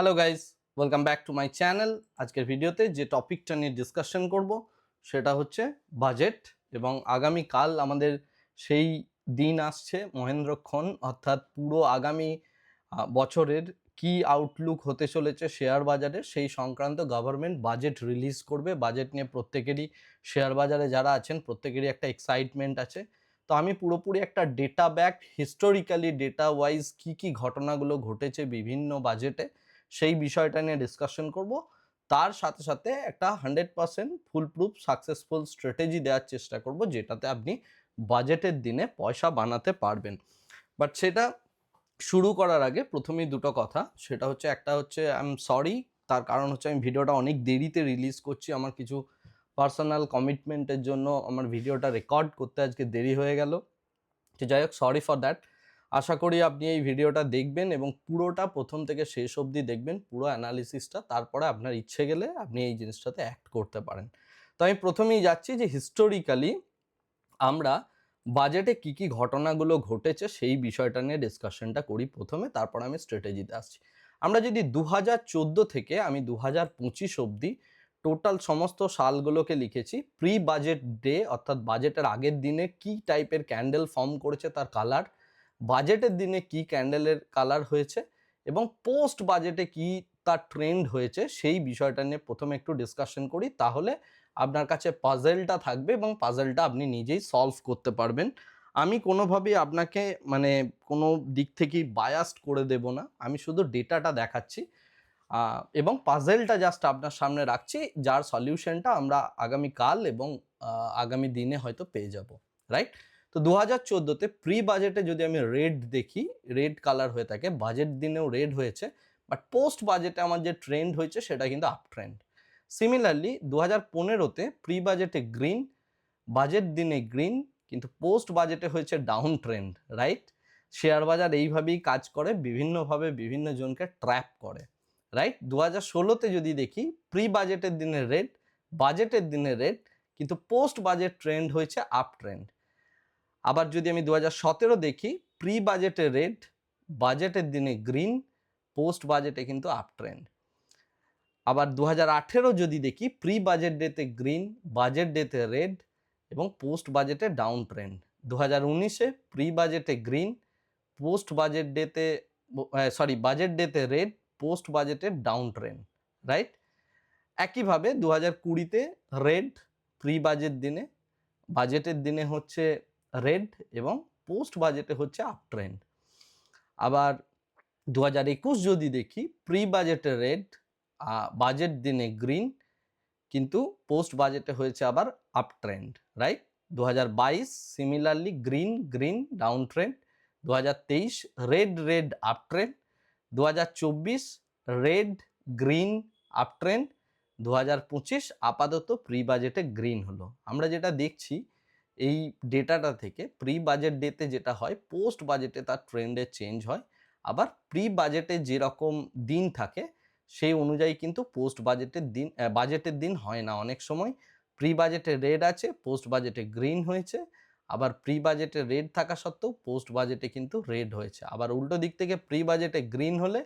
Hello guys welcome back to my channel আজকের ভিডিওতে যে টপিকটা নিয়ে ডিসকাশন করব, সেটা হচ্ছে বাজেট এবং আগামীকাল আমাদের সেই দিন আসছে মহেন্দ্রক্ষণ অর্থাৎ পুরো আগামী বছরের কি আউটলুক হতে চলেছে শেয়ার বাজারে, সেই সংক্রান্ত গভর্নমেন্ট বাজেট রিলিজ করবে। বাজেট নিয়ে প্রত্যেকেরই শেয়ার বাজারে যারা আছেন, প্রত্যেকেরই একটা এক্সাইটমেন্ট আছে। তো আমি পুরোপুরি একটা data back historically data wise কি কি ঘটনাগুলো ঘটেছে বিভিন্ন বাজেটে সেই বিষয়টা নিয়ে ডিসকাশন করব। তার সাথে সাথে একটা hundred percent foolproof successful strategy দেওয়ার চেষ্টা করব, যেটাতে আপনি বাজেটের দিনে পয়সা বানাতে পারবেন। বাট সেটা শুরু করার আগে প্রথমেই দুটো কথা। সেটা হচ্ছে, একটা হচ্ছে আই এম সরি তার কারণ হচ্ছে, আমি ভিডিওটা অনেক দেরিতে রিলিজ করছি, আমার কিছু পার্সোনাল কমিটমেন্টের জন্য আমার ভিডিওটা রেকর্ড করতে আজকে দেরি হয়ে গেল। তো যাই হোক সরি ফর দ্যাট আশা করি আপনি এই ভিডিওটা দেখবেন এবং পুরোটা প্রথম থেকে শেষ অবধি দেখবেন, পুরো অ্যানালিসিসটা তারপরে আপনার ইচ্ছে গেলে আপনি এই জিনিসটাতে অ্যাক্ট করতে পারেন। তো আমি প্রথমেই যাচ্ছি যে হিস্টোরিক্যালি আমরা বাজেটে কি কি ঘটনাগুলো ঘটেছে সেই বিষয়টা নিয়ে ডিসকাশনটা করি প্রথমে, তারপর আমি স্ট্র্যাটেজিতে আসছি। আমরা যদি দু হাজার চোদ্দ থেকে আমি দু হাজার পঁচিশ অবধি টোটাল সমস্ত সালগুলোকে লিখেছি প্রি বাজেট ডে অর্থাৎ বাজেটের আগের দিনে কি টাইপের ক্যান্ডেল ফর্ম করেছে তার কালার বাজেটের দিনে কি ক্যান্ডেলের কালার হয়েছে এবং পোস্ট বাজেটে কি তার ট্রেন্ড হয়েছে সেই বিষয়টা নিয়ে প্রথমে একটু ডিসকাশন করি। তাহলে আপনার কাছে পাজেলটা থাকবে এবং পাজেলটা আপনি নিজেই সলভ করতে পারবেন। আমি কোনোভাবেই আপনাকে মানে কোনো দিক থেকেই বায়াস্ট করে দেব না। আমি শুধু ডেটাটা দেখাচ্ছি। এবং পাজেলটা জাস্ট আপনার সামনে রাখছি, যার সলিউশনটা আমরা আগামী কাল এবং আগামী দিনে হয়তো পেয়ে যাব। রাইট তো দু হাজার চোদ্দোতে প্রি বাজেটে যদি আমি রেড দেখি রেড কালার হয়ে থাকে বাজেট দিনেও রেড হয়েছে বাট পোস্ট বাজেটে আমার যে ট্রেন্ড হয়েছে, সেটা কিন্তু আপ ট্রেন্ড সিমিলারলি দু হাজার পনেরোতে প্রি বাজেটে গ্রিন বাজেট দিনে গ্রিন কিন্তু পোস্ট বাজেটে হয়েছে ডাউন ট্রেন্ড রাইট শেয়ার বাজার এইভাবেই কাজ করে, বিভিন্নভাবে বিভিন্ন জনকে ট্র্যাপ করে রাইট দু হাজার ষোলোতে যদি দেখি প্রি বাজেটের দিনে রেড বাজেটের দিনে রেড কিন্তু পোস্ট বাজেট ট্রেন্ড হয়েছে আপ ট্রেন্ড আবার যদি আমি দু হাজার সতেরো দেখি প্রি বাজেটে রেড বাজেটের দিনে গ্রিন পোস্ট বাজেটে কিন্তু আপ ট্রেন্ড আবার দু হাজার আঠেরো যদি দেখি প্রি বাজেট ডেতে গ্রিন বাজেট ডেতে রেড এবং পোস্ট বাজেটে ডাউন ট্রেন্ড দু হাজার উনিশে প্রি বাজেটে গ্রিন পোস্ট বাজেট ডেতে সরি বাজেট ডেতে রেড পোস্ট বাজেটে ডাউন ট্রেন্ড রাইট একইভাবে দু হাজার কুড়িতে রেড প্রি বাজেট দিনে বাজেটের দিনে হচ্ছে রেড এবং পোস্ট বাজেটে হচ্ছে আপ ট্রেন্ড। আবার দু হাজার একুশ যদি দেখি প্রি বাজেটে রেড বাজেট দিনে গ্রিন, কিন্তু পোস্ট বাজেটে হয়েছে আবার আপ ট্রেন্ড, রাইট? দু হাজার বাইশ, similarly green green, down trend. দু হাজার তেইশ, রেড রেড, আপ ট্রেন্ড। দু হাজার চব্বিশ, রেড, গ্রিন, আপ ট্রেন্ড। দু হাজার পঁচিশ, আপাতত প্রি বাজেটে গ্রিন হলো। আমরা যেটা দেখছি এই ডেটাটা থেকে প্রি বাজেট ডেতে যেটা হয় পোস্ট বাজেটে তার ট্রেন্ডে চেঞ্জ হয়। আবার প্রি বাজেটে যেরকম দিন থাকে, সেই অনুযায়ী কিন্তু পোস্ট বাজেটের দিন বাজেটের দিন হয় না। অনেক সময় প্রি বাজেটে রেড আছে পোস্ট বাজেটে গ্রিন হয়েছে। আবার প্রি বাজেটে রেড থাকা সত্ত্বেও পোস্ট বাজেটে কিন্তু রেড হয়েছে। আবার উল্টো দিক থেকে প্রি বাজেটে গ্রিন হলে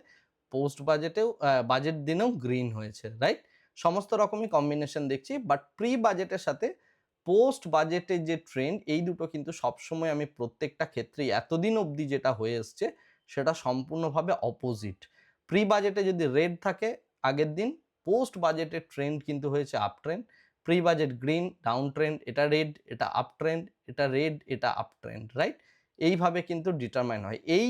পোস্ট বাজেটেও বাজেট দিনেও গ্রিন হয়েছে রাইট সমস্ত রকমই কম্বিনেশন দেখছি। বাট প্রি বাজেটের সাথে পোস্ট বাজেটের যে ট্রেন্ড এই দুটো কিন্তু সবসময় আমি প্রত্যেকটা ক্ষেত্রেই এতদিন অবধি যেটা হয়ে এসছে, সেটা সম্পূর্ণভাবে অপোজিট প্রি বাজেটে যদি রেড থাকে, আগের দিন পোস্ট বাজেটের ট্রেন্ড কিন্তু হয়েছে up trend pre budget green down trend এটা রেড এটা আপ ট্রেন্ড এটা রেড এটা আপ ট্রেন্ড রাইট এইভাবে কিন্তু ডিটারমাইন হয়। এই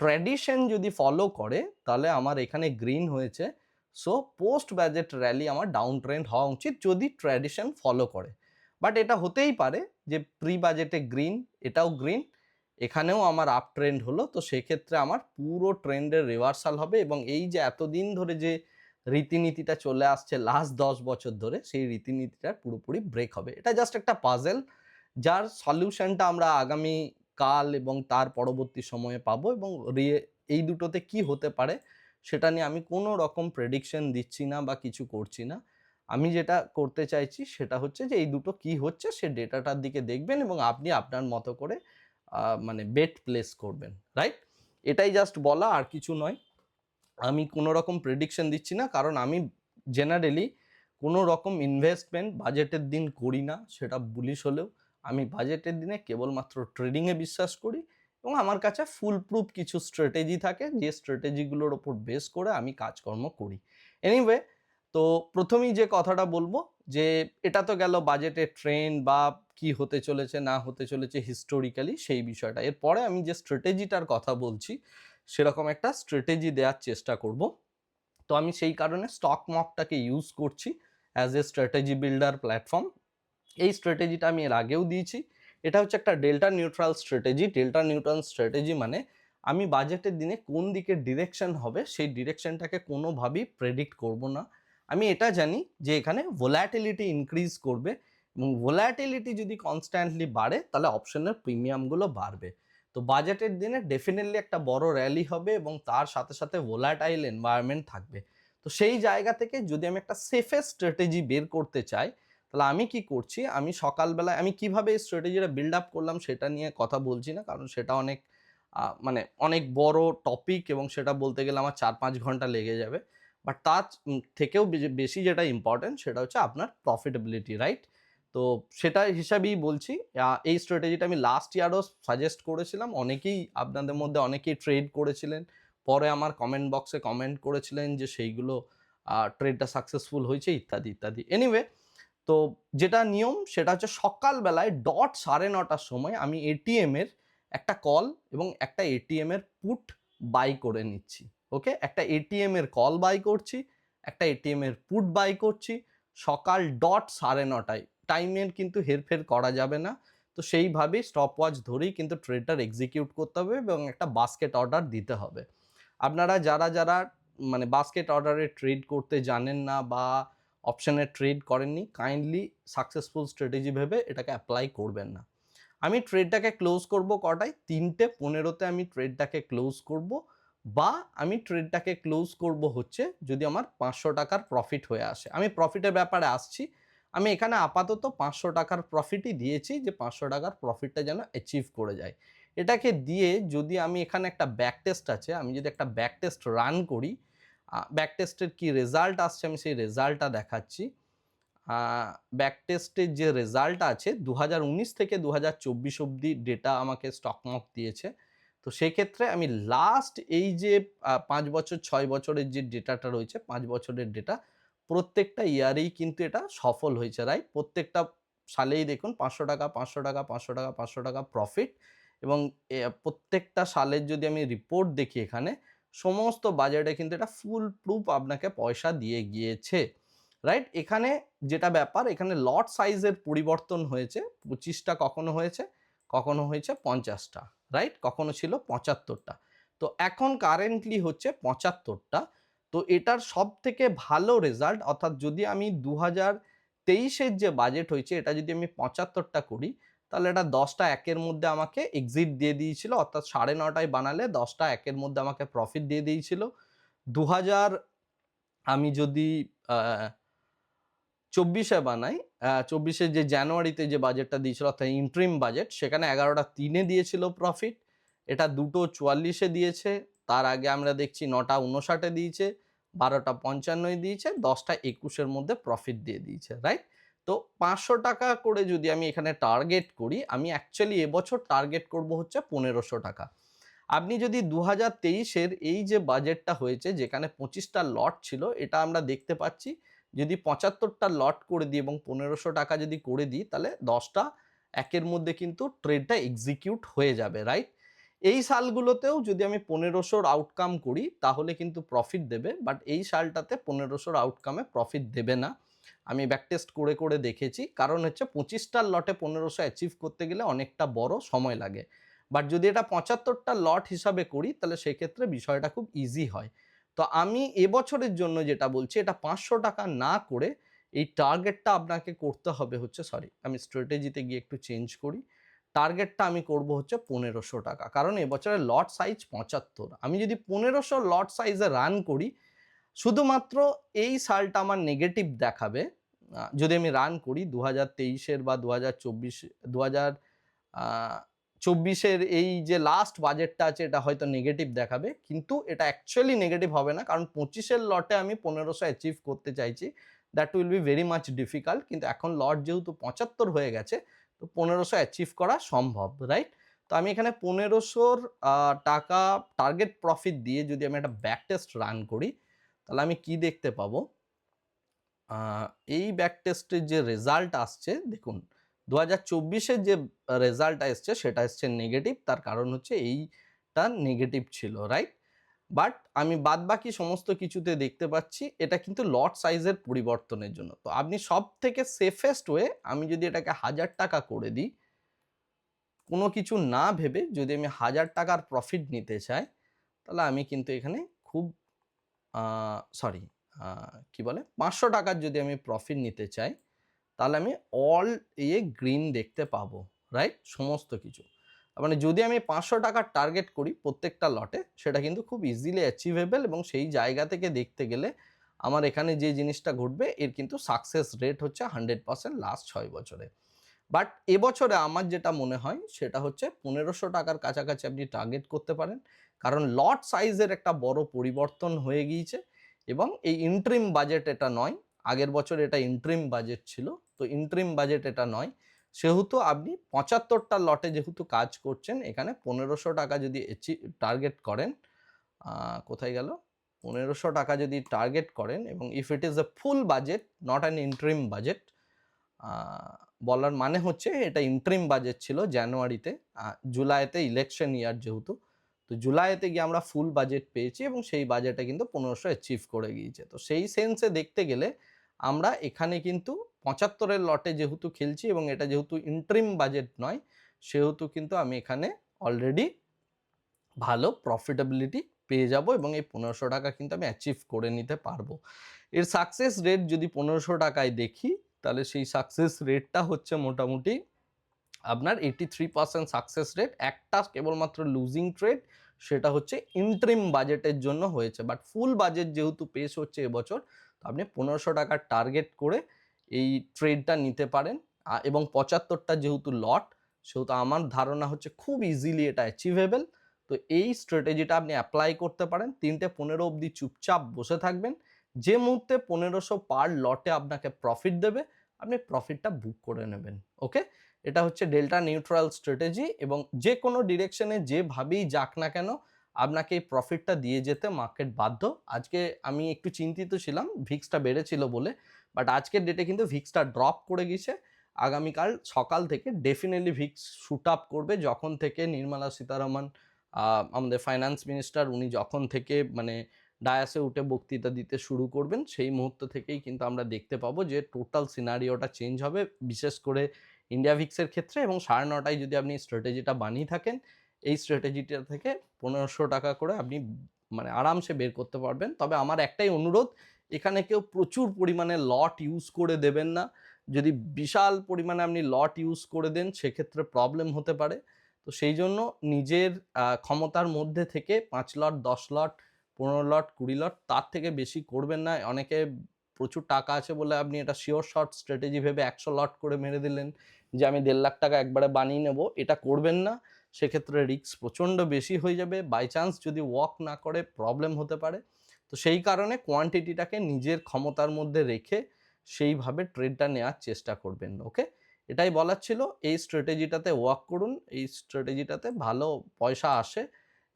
ট্র্যাডিশন যদি ফলো করে, তাহলে আমার এখানে গ্রিন হয়েছে। সো পোস্ট বাজেট র্যালি আমার ডাউন ট্রেন্ড হওয়া উচিত যদি ট্র্যাডিশন ফলো করে। বাট এটা হতেই পারে যে প্রি বাজেটে গ্রিন এটাও গ্রিন এখানেও আমার আপ ট্রেন্ড হলো, তো সেক্ষেত্রে আমার পুরো ট্রেন্ডের রিভার্সাল হবে এবং এই যে এতদিন ধরে যে রীতিনীতিটা চলে আসছে লাস্ট দশ বছর ধরে, সেই রীতিনীতিটা পুরোপুরি ব্রেক হবে। এটা জাস্ট একটা পাজেল যার সলিউশনটা আমরা আগামী কাল এবং তার পরবর্তী সময়ে পাবো এবং এই দুটোতে কি হতে পারে, সেটা নিয়ে আমি কোনো রকম প্রেডিকশন দিচ্ছি না বা কিছু করছি না। আমি যেটা করতে চাইছি সেটা হচ্ছে যে, এই দুটো কি হচ্ছে সে ডেটাটার দিকে দেখবেন এবং আপনি আপনার মতো করে মানে বেট প্লেস করবেন, রাইট? এটাই জাস্ট বলা, আর কিছু নয়। আমি কোনো রকম প্রেডিকশন দিচ্ছি না, কারণ আমি জেনারেলি কোনো রকম ইনভেস্টমেন্ট বাজেটের দিন করি না, সেটা বুলিশ হলেও। আমি বাজেটের দিনে কেবলমাত্র ট্রেডিংয়ে বিশ্বাস করি এবং আমার কাছে ফুল প্রুফ কিছু স্ট্র্যাটেজি থাকে, যে স্ট্র্যাটেজিগুলোর ওপর বেস করে আমি কাজকর্ম করি। এনিওয়ে তো প্রথমেই যে কথাটা বলব যে এটা তো গেল বাজেটের ট্রেন বা কি হতে চলেছে, না হতে চলেছে হিস্টোরিক্যালি সেই বিষয়টা। এরপরে আমি যে স্ট্র্যাটেজিটার কথা বলছি, সেরকম একটা স্ট্র্যাটেজি দেওয়ার চেষ্টা করব। তো আমি সেই কারণে স্টক মকটাকে ইউজ করছি as a strategy builder platform এই স্ট্র্যাটেজিটা আমি এর আগেও দিয়েছি। এটা হচ্ছে একটা delta neutral strategy delta neutral strategy মানে আমি বাজেটের দিনে কোন দিকে ডিরেকশন হবে, সেই ডিরেকশনটাকে কোনোভাবেই প্রেডিক্ট করব না। আমি এটা জানি যে এখানে ভোল্যাটিলিটি ইনক্রিজ করবে এবং ভোলাটিলিটি যদি কনস্ট্যান্টলি বাড়ে, তাহলে অপশনের প্রিমিয়ামগুলো বাড়বে। তো বাজেটের দিনে ডেফিনেটলি একটা বড় র্যালি হবে এবং তার সাথে সাথে ভোলাটাইল এনভায়রনমেন্ট থাকবে। তো সেই জায়গা থেকে যদি আমি একটা সেফেস্ট স্ট্র্যাটেজি বের করতে চাই, তাহলে আমি কি করছি? আমি সকালবেলায় আমি কীভাবে এই স্ট্র্যাটেজিটা বিল্ড আপ করলাম সেটা নিয়ে কথা বলছি না, কারণ সেটা অনেক মানে অনেক বড় টপিক এবং সেটা বলতে গেলে আমার চার পাঁচ ঘণ্টা লেগে যাবে। বাট তার থেকেও বেশি যেটা ইম্পর্টেন্ট সেটা হচ্ছে আপনার প্রফিটেবিলিটি রাইট তো সেটা হিসাবেই বলছি। এই স্ট্র্যাটেজিটা আমি লাস্ট ইয়ারও সাজেস্ট করেছিলাম। অনেকেই আপনাদের মধ্যে অনেকেই ট্রেড করেছিলেন। পরে আমার কমেন্ট বক্সে কমেন্ট করেছিলেন যে, সেইগুলো ট্রেডটা সাকসেসফুল হয়েছে, ইত্যাদি ইত্যাদি। এনিওয়ে তো যেটা নিয়ম সেটা হচ্ছে সকালবেলায় ডট সাড়ে নটার সময় আমি এটিএমের একটা কল এবং একটা এটিএমের পুট বাই করে নিচ্ছি। ওকে? একটা এটিএম এর কল বাই করছি, একটা এটিএম এর পুট বাই করছি, সকাল ডট সাড়ে নটায়। টাইমের কিন্তু হেরফের করা যাবে না। তো সেইভাবেই স্টপ ওয়াচ ধরেই কিন্তু ট্রেডটার এক্সিকিউট করতে হবে এবং একটা বাস্কেট অর্ডার দিতে হবে। আপনারা যারা যারা মানে বাস্কেট অর্ডারে ট্রেড করতে জানেন না বা অপশানে ট্রেড করেননি কাইন্ডলি সাকসেসফুল স্ট্র্যাটেজি ভেবে এটাকে অ্যাপ্লাই করবেন না। আমি ট্রেডটাকে ক্লোজ করব কটায়? তিনটে, পনেরোতে আমি ট্রেডটাকে ক্লোজ করব। বা আমি ট্রেডটাকে ক্লোজ করব হচ্ছে যদি আমার পাঁচশো টাকার প্রফিট হয়ে আসে। আমি প্রফিটের ব্যাপারে আসছি। আমি এখানে আপাতত পাঁচশো টাকার প্রফিটই দিয়েছি যে পাঁচশো টাকার প্রফিটটা যেন অ্যাচিভ করে যায়। এটাকে দিয়ে যদি আমি এখানে একটা ব্যাক টেস্ট আছে, আমি যদি একটা ব্যাক টেস্ট রান করি ব্যাক টেস্টের কি রেজাল্ট আসছে আমি সেই রেজাল্টটা দেখাচ্ছি। ব্যাক টেস্টের যে রেজাল্ট আছে দু হাজার উনিশ থেকে দু হাজার চব্বিশ অবধি ডেটা আমাকে স্টকমক দিয়েছে। তো সেক্ষেত্রে আমি লাস্ট এই যে পাঁচ বছর, ছয় বছরের যে ডেটাটা রয়েছে, পাঁচ বছরের ডেটা প্রত্যেকটা ইয়ারেই কিন্তু এটা সফল হয়েছে রাইট প্রত্যেকটা সালেই দেখুন পাঁচশো টাকা পাঁচশো টাকা পাঁচশো টাকা পাঁচশো টাকা প্রফিট এবং প্রত্যেকটা সালের যদি আমি রিপোর্ট দেখি এখানে, সমস্ত বাজেটে কিন্তু এটা ফুল প্রুফ আপনাকে পয়সা দিয়ে গিয়েছে রাইট এখানে যেটা ব্যাপার, এখানে লট সাইজের পরিবর্তন হয়েছে, পঁচিশটা কখনো হয়েছে কখনো হয়েছে পঞ্চাশটা। রাইট কখনো ছিল পঁচাত্তরটা। তো এখন কারেন্টলি হচ্ছে পঁচাত্তরটা। তো এটার সব থেকে ভালো রেজাল্ট অর্থাৎ যদি আমি দু হাজার তেইশের যে বাজেট হয়েছে, এটা যদি আমি পঁচাত্তরটা করি, তাহলে এটা দশটা একের মধ্যে আমাকে এক্সিট দিয়ে দিয়েছিল। অর্থাৎ সাড়ে নটায় বানালে দশটা একের মধ্যে আমাকে প্রফিট দিয়ে দিয়েছিল। দু হাজার আমি যদি চব্বিশে বানাই চব্বিশে যে জানুয়ারিতে যে বাজেটটা দিয়েছিল, অর্থাৎ ইন্ট্রিম বাজেট সেখানে এগারোটা তিনে দিয়েছিল প্রফিট এটা দুটো চুয়াল্লিশে দিয়েছে, তার আগে আমরা দেখছি নটা উনষাটে দিয়েছে, বারোটা পঞ্চান্নয় দিয়েছে, দশটা একুশের মধ্যে প্রফিট দিয়ে দিয়েছে রাইট তো পাঁচশো টাকা করে যদি আমি এখানে টার্গেট করি, আমি অ্যাকচুয়ালি এবছর টার্গেট করব হচ্ছে পনেরোশো টাকা। আপনি যদি দু হাজার তেইশের এই যে বাজেটটা হয়েছে, যেখানে পঁচিশটা লট ছিল, এটা আমরা দেখতে পাচ্ছি যদি পঁচাত্তরটা লট করে দিই এবং পনেরোশো টাকা যদি করে দিই, তাহলে দশটা একের মধ্যে কিন্তু ট্রেডটা এক্সিকিউট হয়ে যাবে রাইট এই সালগুলোতেও যদি আমি পনেরোশোর আউটকাম করি, তাহলে কিন্তু প্রফিট দেবে বাট এই সালটাতে পনেরোশোর আউটকামে প্রফিট দেবে না। আমি ব্যাকটেস্ট করে করে দেখেছি। কারণ হচ্ছে পঁচিশটার লটে পনেরোশো অ্যাচিভ করতে গেলে অনেকটা বড় সময় লাগে। বাট যদি এটা পঁচাত্তরটা লট হিসাবে করি, তাহলে সেক্ষেত্রে বিষয়টা খুব ইজি হয়। তো আমি এবছরের জন্য যেটা বলছি, এটা পাঁচশো টাকা না করে এই টার্গেটটা আপনাকে করতে হবে হচ্ছে সরি আমি স্ট্র্যাটেজিতে গিয়ে একটু চেঞ্জ করি। টার্গেটটা আমি করব হচ্ছে পনেরোশো টাকা। কারণ এবছরের লট সাইজ পঁচাত্তর। আমি যদি পনেরোশো লট সাইজে রান করি, শুধুমাত্র এই সালটা আমার নেগেটিভ দেখাবে। যদি আমি রান করি দু হাজার তেইশের বা দু হাজার চব্বিশ দু হাজার চব্বিশের এই যে লাস্ট বাজেটটা আছে, এটা হয়তো নেগেটিভ দেখাবে, কিন্তু এটা অ্যাকচুয়ালি নেগেটিভ হবে না, কারণ পঁচিশের লটে আমি পনেরোশো অ্যাচিভ করতে চাইছি। That will be very much difficult কিন্তু এখন লট যেহেতু পঁচাত্তর হয়ে গেছে, তো পনেরোশো অ্যাচিভ করা সম্ভব রাইট তো আমি এখানে পনেরোশোর টাকা টার্গেট প্রফিট দিয়ে যদি আমি একটা ব্যাক টেস্ট রান করি, তাহলে আমি কি দেখতে পাবো? এই ব্যাক টেস্টের যে রেজাল্ট আসছে, দেখুন দু হাজার যে রেজাল্ট এসছে, সেটা এসছে নেগেটিভ তার কারণ হচ্ছে এইটা নেগেটিভ ছিল রাইট বাট আমি বাদ বাকি সমস্ত কিছুতে দেখতে পাচ্ছি, এটা কিন্তু লট সাইজের পরিবর্তনের জন্য। তো আপনি সব থেকে সেফেস্ট ওয়ে আমি যদি এটাকে হাজার টাকা করে দিই, কোনো কিছু না ভেবে যদি আমি হাজার টাকার প্রফিট নিতে চাই, তাহলে আমি কিন্তু এখানে খুব সরি কি বলে, পাঁচশো টাকার যদি আমি প্রফিট নিতে চাই তাহলে আমি অল ইয়ে গ্রিন দেখতে পাবো রাইট সমস্ত কিছু। মানে যদি আমি পাঁচশো টাকার টার্গেট করি প্রত্যেকটা লটে সেটা কিন্তু খুব ইজিলি অ্যাচিভেবল এবং সেই জায়গা থেকে দেখতে গেলে আমার এখানে যে জিনিসটা ঘটবে, এর কিন্তু সাকসেস রেট হচ্ছে হান্ড্রেড পার্সেন্ট লাস্ট ছয় বছরে। বাট এবছরে আমার যেটা মনে হয়, সেটা হচ্ছে পনেরোশো টাকার কাছাকাছি আপনি টার্গেট করতে পারেন। কারণ লট সাইজের একটা বড় পরিবর্তন হয়ে গিয়েছে এবং এই ইন্ট্রিম বাজেট এটা নয় আগের বছর এটা ইন্ট্রিম বাজেট ছিল, তো ইন্ট্রিম বাজেট এটা নয়। সেহেতু আপনি পঁচাত্তরটা লটে যেহেতু কাজ করছেন, এখানে পনেরোশো টাকা যদি টার্গেট করেন কোথায় গেল? পনেরোশো টাকা যদি টার্গেট করেন এবং if it is a full budget not an interim budget বলার মানে হচ্ছে এটা ইন্ট্রিম বাজেট ছিল জানুয়ারিতে জুলাইতে ইলেকশন ইয়ার যেহেতু, তো জুলাইতে গিয়ে আমরা ফুল বাজেট পেয়েছি এবং সেই বাজেটে কিন্তু পনেরোশো অ্যাচিভ করে গিয়েছে। তো সেই সেন্সে দেখতে গেলে আমরা এখানে কিন্তু পঁচাত্তরের লটে যেহেতু খেলছি এবং এটা যেহেতু ইন্ট্রিম বাজেট নয়, সেহেতু কিন্তু আমি এখানে অলরেডি ভালো প্রফিটেবিলিটি পেয়ে যাব এবং এই পনেরোশো টাকা কিন্তু আমি অ্যাচিভ করে নিতে পারব। এর সাকসেস রেট যদি পনেরোশো টাকায় দেখি, তাহলে সেই সাকসেস রেটটা হচ্ছে মোটামুটি আপনার eighty three percent success rate একটা কেবলমাত্র লুজিং ট্রেড সেটা হচ্ছে ইন্ট্রিম বাজেটের জন্য হয়েছে। বাট ফুল বাজেট যেহেতু পেশ হচ্ছে এবছর আপনি পনেরোশো টাকার টার্গেট করে এই ট্রেডটা নিতে পারেন। এবং পঁচাত্তরটা যেহেতু লট সেহেতু আমার ধারণা হচ্ছে খুব ইজিলি এটা অ্যাচিভেবল তো এই স্ট্র্যাটেজিটা আপনি অ্যাপ্লাই করতে পারেন। তিনটে পনেরো অবধি চুপচাপ বসে থাকবেন। যে মুহূর্তে পনেরোশো পার লটে আপনাকে প্রফিট দেবে, আপনি প্রফিটটা বুক করে নেবেন। ওকে এটা হচ্ছে ডেল্টা নিউট্রাল স্ট্র্যাটেজি এবং যে কোনো ডিরেকশনে যেভাবেই যাক না কেন আপনাকে এই প্রফিটটা দিয়ে যেতে মার্কেট বাধ্য। আজকে আমি একটু চিন্তিত ছিলাম ভিক্সটা বেড়েছিল বলে বাট আজকের ডেটে কিন্তু ভিক্সটা ড্রপ করে গেছে। আগামীকাল সকাল থেকে ডেফিনেটলি ভিক্স শুট আপ করবে যখন থেকে নির্মলা সীতারামন আমাদের ফাইন্যান্স মিনিস্টার উনি যখন থেকে মানে ডায়াসে উঠে বক্তৃতা দিতে শুরু করবেন, সেই মুহূর্ত থেকেই কিন্তু আমরা দেখতে পাবো যে টোটাল সিনারিওটা চেঞ্জ হবে, বিশেষ করে ইন্ডিয়া ভিক্সের ক্ষেত্রে এবং সাড়ে নটায় যদি আপনি স্ট্র্যাটেজিটা বানিয়ে থাকেন এই স্ট্র্যাটেজিটা থেকে পনেরোশো টাকা করে আপনি মানে আরামসে বের করতে পারবেন। তবে আমার একটাই অনুরোধ, এখানে কেউ প্রচুর পরিমাণে লট ইউজ করে দেবেন না। যদি বিশাল পরিমাণে আপনি লট ইউজ করে দেন, সেক্ষেত্রে প্রবলেম হতে পারে। তো সেই জন্য নিজের ক্ষমতার মধ্যে থেকে পাঁচ লট দশ লট পনেরো লট কুড়ি লট তার থেকে বেশি করবেন না। অনেকে প্রচুর টাকা আছে বলে আপনি এটা শিওর শর্ট স্ট্র্যাটেজি ভেবে একশো লট করে মেরে দিলেন যে আমি দেড় লাখ টাকা একবারে বানিয়ে নেব, এটা করবেন না। সেক্ষেত্রে রিস্ক প্রচণ্ড বেশি হয়ে যাবে। বাই চান্স যদি ওয়াক না করে প্রবলেম হতে পারে। তো সেই কারণে কোয়ান্টিটিটাকে নিজের ক্ষমতার মধ্যে রেখে সেইভাবে ট্রেডটা নেওয়ার চেষ্টা করবেন ওকে এটাই বলার ছিল। এই স্ট্র্যাটেজিটাতে ওয়ার্ক করুন। এই স্ট্র্যাটেজিটাতে ভালো পয়সা আসে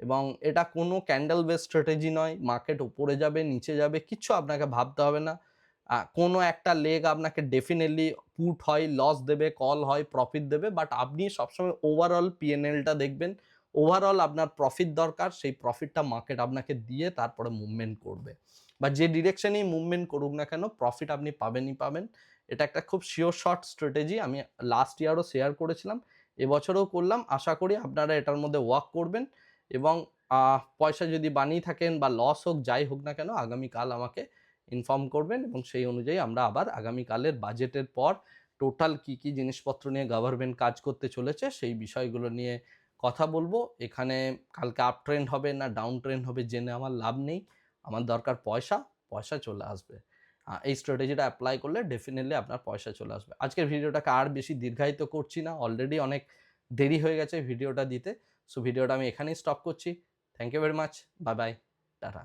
এবং এটা কোনো ক্যান্ডেল বেস স্ট্র্যাটেজি নয়। মার্কেট উপরে যাবে, নিচে যাবে কিছু আপনাকে ভাবতে হবে না। কোনো একটা লেগ আপনাকে ডেফিনেটলি পুট হয় লস দেবে কল হয় প্রফিট দেবে বাট আপনি সবসময় ওভারঅল পিএনএলটা দেখবেন। ওভারঅল আপনার প্রফিট দরকার, সেই প্রফিটটা মার্কেট আপনাকে দিয়ে তারপরে মুভমেন্ট করবে। বা যে ডিরেকশনেই মুভমেন্ট করুক না কেন প্রফিট আপনি পাবেনই পাবেন। এটা একটা খুব শিওর শর্ট স্ট্র্যাটেজি আমি লাস্ট ইয়ারও শেয়ার করেছিলাম, এবছরও করলাম। আশা করি আপনারা এটার মধ্যে ওয়ার্ক করবেন এবং পয়সা যদি বানিয়ে থাকেন বা লস হোক, যাই হোক না কেন, আগামীকাল আমাকে ইনফর্ম করবেন এবং সেই অনুযায়ী আমরা আবার আগামীকালের বাজেটের পর টোটাল কি কি জিনিসপত্র নিয়ে গভর্নমেন্ট কাজ করতে চলেছে সেই বিষয়গুলো নিয়ে কথা বলব। এখানে কালকে আপ ট্রেন্ড হবে না ডাউন ট্রেন্ড হবে জেনে আমার লাভ নেই। আমার দরকার পয়সা পয়সা চলে আসবে। এই স্ট্র্যাটেজিটা অ্যাপ্লাই করলে ডেফিনেটলি আপনার পয়সা চলে আসবে। আজকের ভিডিওটাকে আর বেশি দীর্ঘায়িত করছি না অলরেডি অনেক দেরি হয়ে গেছে ভিডিওটা দিতে। সো ভিডিওটা আমি এখানেই স্টপ করছি। Thank you very much bye bye tata